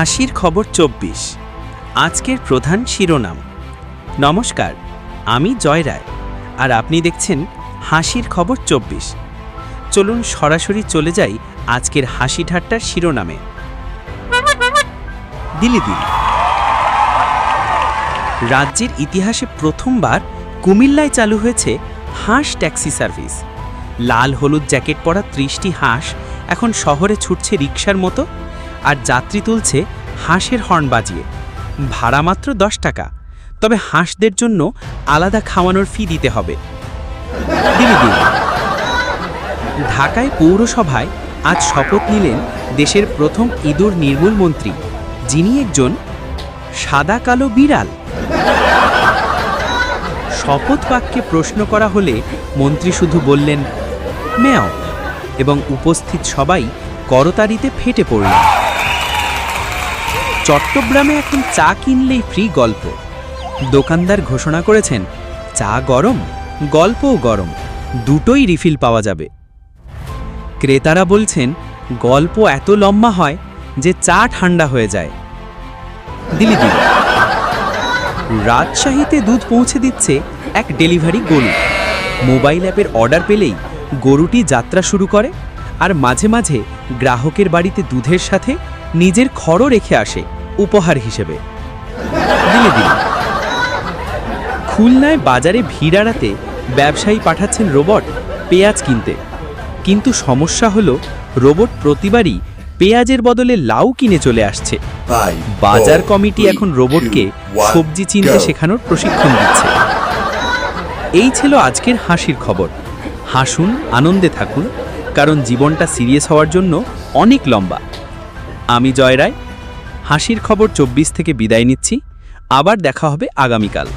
হাসির খবর চব্বিশ। আজকের প্রধান শিরোনাম। নমস্কার, আমি জয় রায়, আর আপনি দেখছেন হাসির খবর চব্বিশ। চলুন সরাসরি চলে যাই আজকের হাসি ঠাট্টার শিরোনামে। দিলি দিলি রাজ্যের ইতিহাসে প্রথমবার কুমিল্লায় চালু হয়েছে হাঁস ট্যাক্সি সার্ভিস। লাল হলুদ জ্যাকেট পরা ত্রিশটি হাঁস এখন শহরে ছুটছে রিক্সার মতো আর যাত্রী তুলছে হাঁসের হর্ন বাজিয়ে। ভাড়া মাত্র দশ টাকা। তবে হাঁসদের জন্য আলাদা খাওয়ানোর ফি দিতে হবে। ঢাকায় পৌরসভায় আজ শপথ নিলেন দেশের প্রথম ইঁদুর নির্মূল মন্ত্রী, যিনি একজন সাদা কালো বিড়াল। শপথ বাক্যে প্রশ্ন করা হলে মন্ত্রী শুধু বললেন, মেয়াও। এবং উপস্থিত সবাই করতারিতে ফেটে পড়ল চট্টগ্রামে এখন চা কিনলেই ফ্রি গল্প। দোকানদার ঘোষণা করেছেন, চা গরম, গল্পও গরম, দুটোই রিফিল পাওয়া যাবে। ক্রেতারা বলছেন, গল্প এত লম্বা হয় যে চা ঠান্ডা হয়ে যায়। দিলি দিলি রাজশাহীতে দুধ পৌঁছে দিচ্ছে এক ডেলিভারি গরু। মোবাইল অ্যাপের অর্ডার পেলেই গরুটি যাত্রা শুরু করে আর মাঝে মাঝে গ্রাহকের বাড়িতে দুধের সাথে নিজের খড়ও রেখে আসে। উপহার হিসেবে। দিলে দিলে খুলনায় বাজারে ভিড় আড়াতে ব্যবসায়ী পাঠাচ্ছেন রোবট পেঁয়াজ কিনতে। কিন্তু সমস্যা হলো রোবট প্রতিবারই পেঁয়াজের বদলে লাউ কিনে চলে আসছে। বাজার কমিটি এখন রোবটকে সবজি চিনতে শেখানোর প্রশিক্ষণ দিচ্ছে। এই ছিল আজকের হাসির খবর। হাসুন আনন্দে থাকুন কারণ জীবনটা সিরিয়াস হওয়ার জন্য অনেক লম্বা। আমি জয় রায় হাসির খবর চব্বিশ থেকে বিদায় নিচ্ছি। আবার দেখা হবে আগামীকাল।